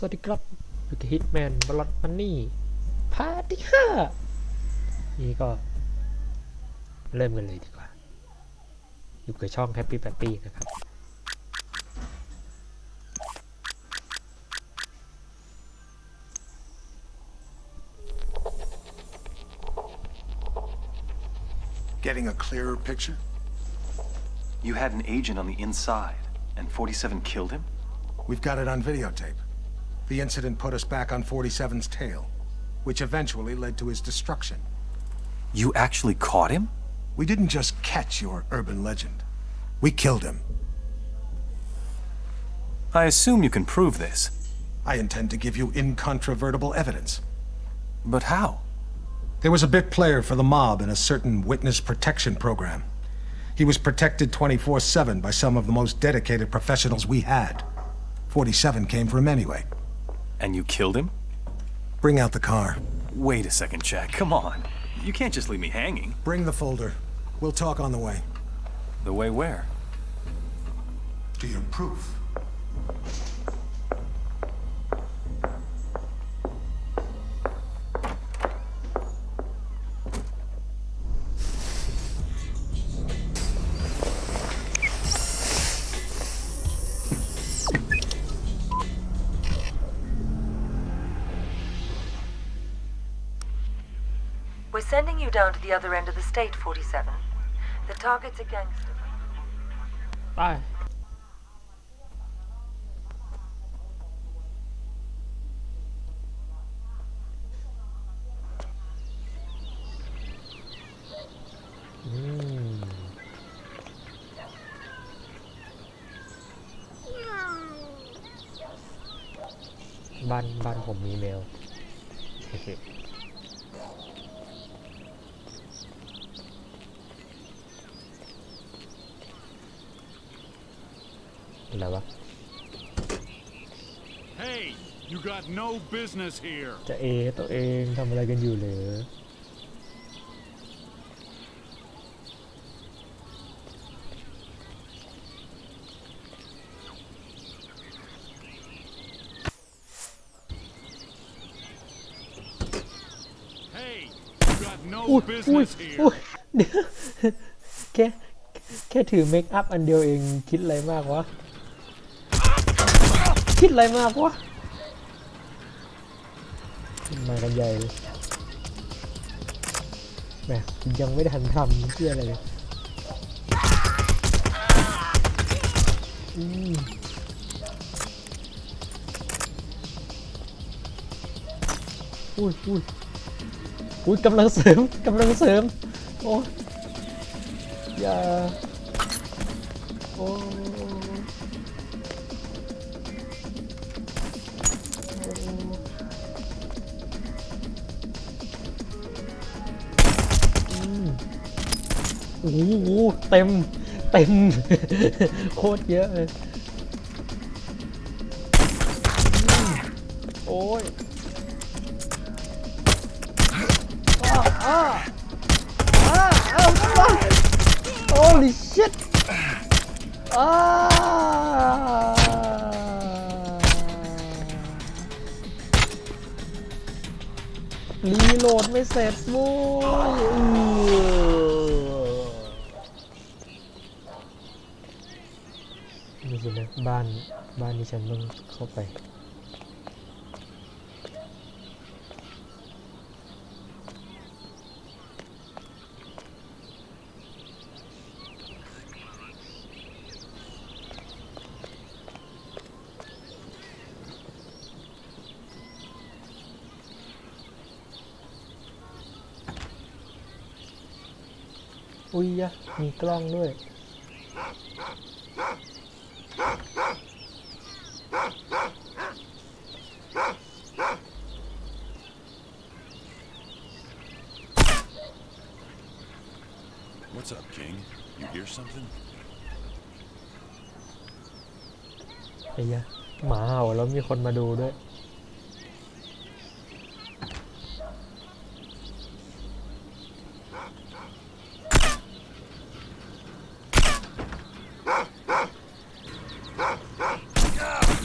สวัสดีครับอยู่กับฮิตแมนบล็อตมันนี่พาร์ทที่ห้านี่ก็เริ่มกันเลยดีกว่าอยู่กับช่องแฮปปี้แปปปี้นะครับ Getting a clearer picture? You had an agent on the inside, and 47 killed him? We've got it on videotape. The incident put us back on 47's tail, which eventually led to his destruction. You actually caught him? We didn't just catch your urban legend. We killed him. I assume you can prove this. I intend to give you incontrovertible evidence. But how? There was a bit player for the mob in a certain witness protection program. He was protected 24 7 by some of the most dedicated professionals we had. 47 came for him anyway. And you killed him? Bring out the car. Wait a second, Jack. Come on. You can't just leave me hanging. Bring the folder. We'll talk on the way. The way where? To your proof. sending you down to the other end of the state, 47. The target's a gangster. Bye. Mm. Ban ban Hey, you got no business here. จะเอตัวเองทำอะไรกันอยู่เลยอุ้ยอุ้ยอุ้ยเดี๋ยวแค่แค่ถือเมคอัพอันเดียวเองคิดอะไรมากวะคิดอะไรมากวะมากันใหญ่แหมยังไม่ได้ทันทำเพื่ออะไรเลยอุ้ย อุ้ย อุ้ยกำลังเสริมกำลังเสริม โอ้ยอย่า โอ้โอ้โหเต็มเต็มโคตรเยอะเลยโอ้ยอ้าอ้าอ้าโอ้ลิชิตอ้าโหลดไม่เสร็จวู้ดูสินะบ้านบ้านที่ฉันต้องเข้าไปอุ้ยยะมีกล้องด้วยไอ้ยะหมาเห่าแล้วมีคนมาดูด้วย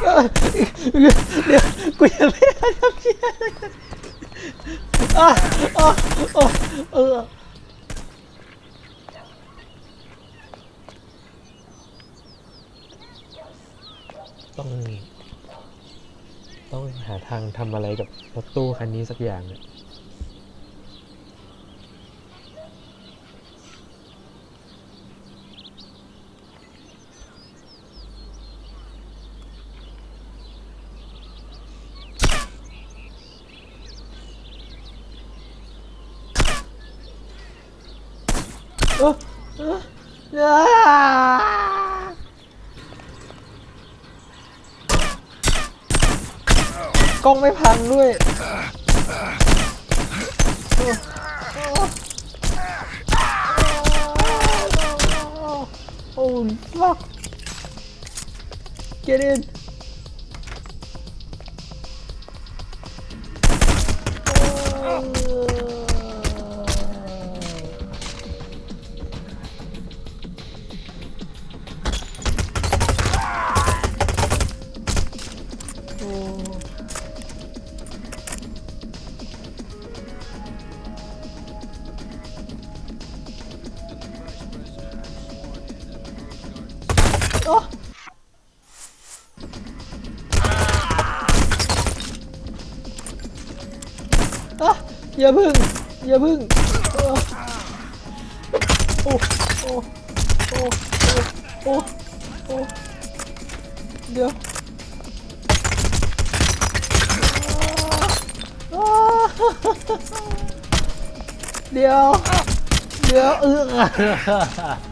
เดี๋ยวกูยังไม่ได้ทำเพี่ยอรอออเออต้องต้องหาทางทำอะไรกับรถตู้คันนี้สักอย่างเนี่ยกล้องไม่พังด้วยโอ้ยฟัก k get in อ้อะอย่าพึ่งอย่าพึ่งโอ้โอ้โอ้โอ้โอ้โอ้เดี๋ยว เดี๋ยวเดี๋ยวเออ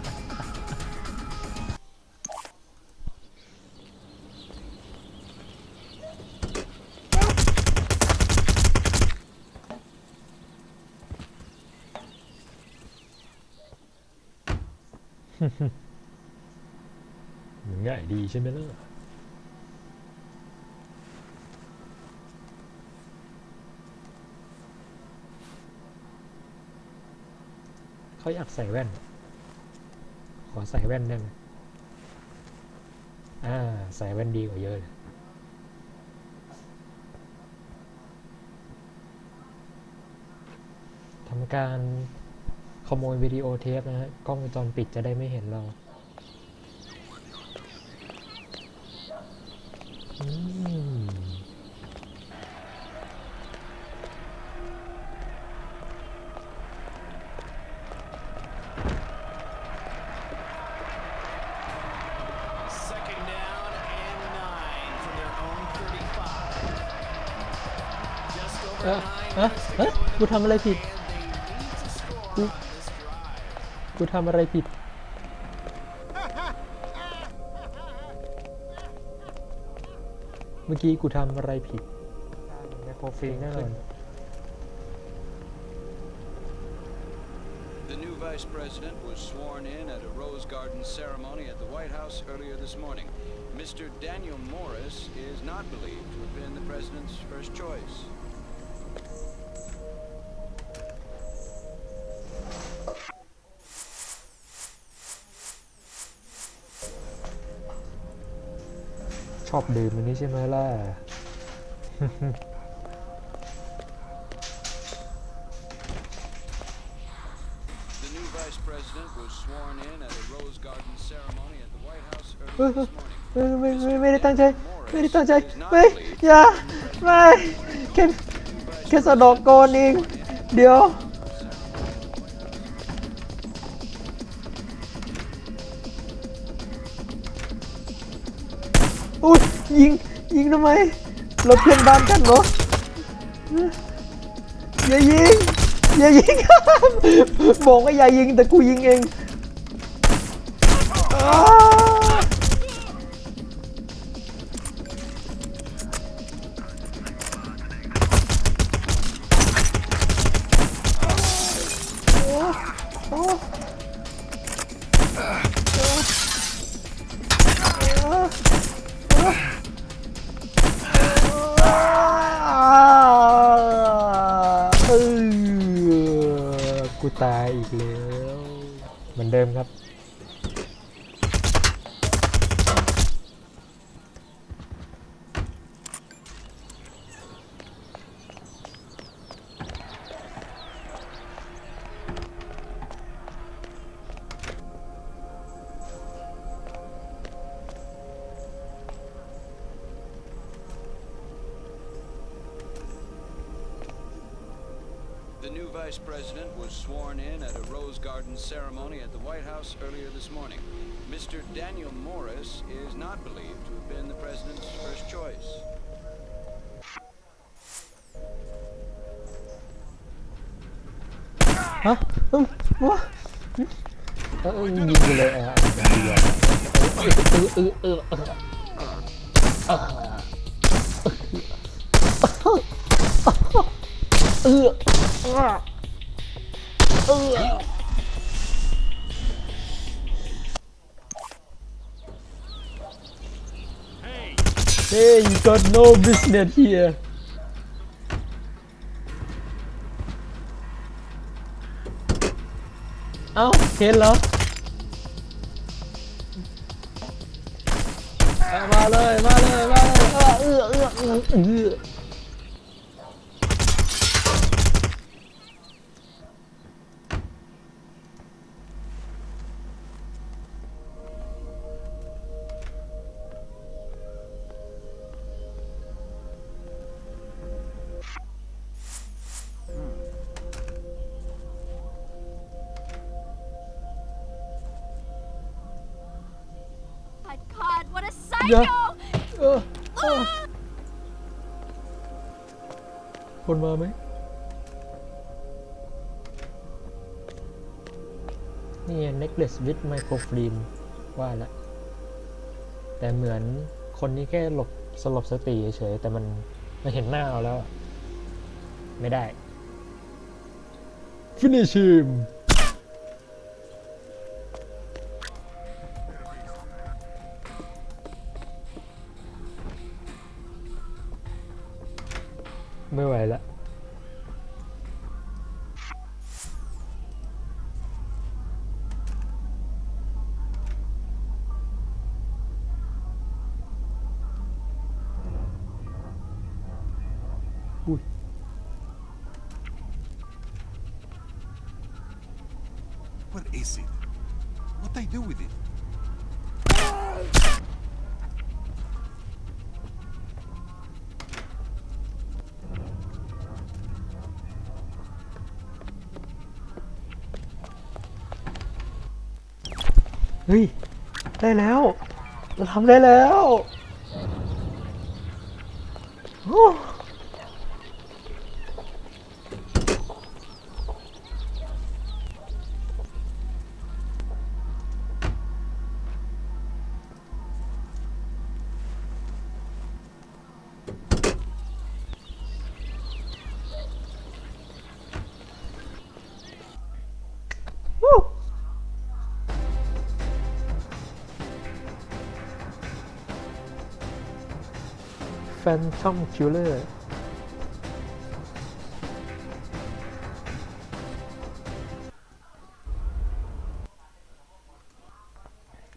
ง่ายดีใช่ไหมล่ะเขาอยากใส่แว่น ขอใส่แว่นได้ไหมอ่า ใส่แว่นดีกว่าเยอะเลยทำการขโมยวิดีโอเทปนะฮะกล้องวงจรปิดจะได้ไม่เห็นเราเออเออเออกูทำอะไรผิดกูทำอะไรผิด เมื่อกี้กูทำอะไรผิดไมโครฟิลแน่นอน The new vice president was sworn in at a Rose Garden ceremony at the White House earlier this morning. Mr. Daniel Morris is not believed to have been the president's first choice. ชอบดื่มอันนี้ใช่ไหมล่ะไม่ไม่ไม่ได้ตั้งใจ ไม่ได้ตั้งใจไม่อย่า ไม่แค่แค่สะดอกโกนเองเดี๋ยวยิงยิงทำไมเราเพื่อนบ้านกันเหรออย่ายิง อย่ายิง บอกว่าอย่ายิงแต่กูยิงเองเหมือนเดิมครับ vice president was sworn in at a Rose Garden ceremony at the White House earlier this morning. Mr. Daniel Morris is not believed to have been the president's first choice. Hả? Hey, you got no business here. Oh, hello. ยะคนมาไหมนี่เน็กเลสวิ t ไมโครฟ f ล l m ว่าละแต่เหมือนคนนี้แค่หลบสลบสติเฉยแต่มันมันเห็นหน้าเราแล้ว ไม่ได้ finish him ไม่ไหวละฮ้ย ได้แล้วเราทำได้แล้วนทอมคิลเลอร์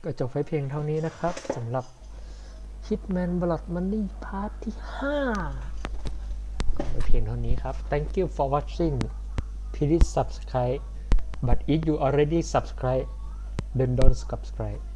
ก็จบไฟเพียงเท่านี้นะครับสำหรับ Hitman Blood Money Part ที่ 5 ก็ไปเพียงเท่านี้ครับ Thank you for watching Please subscribe but if you already subscribe then don't subscribe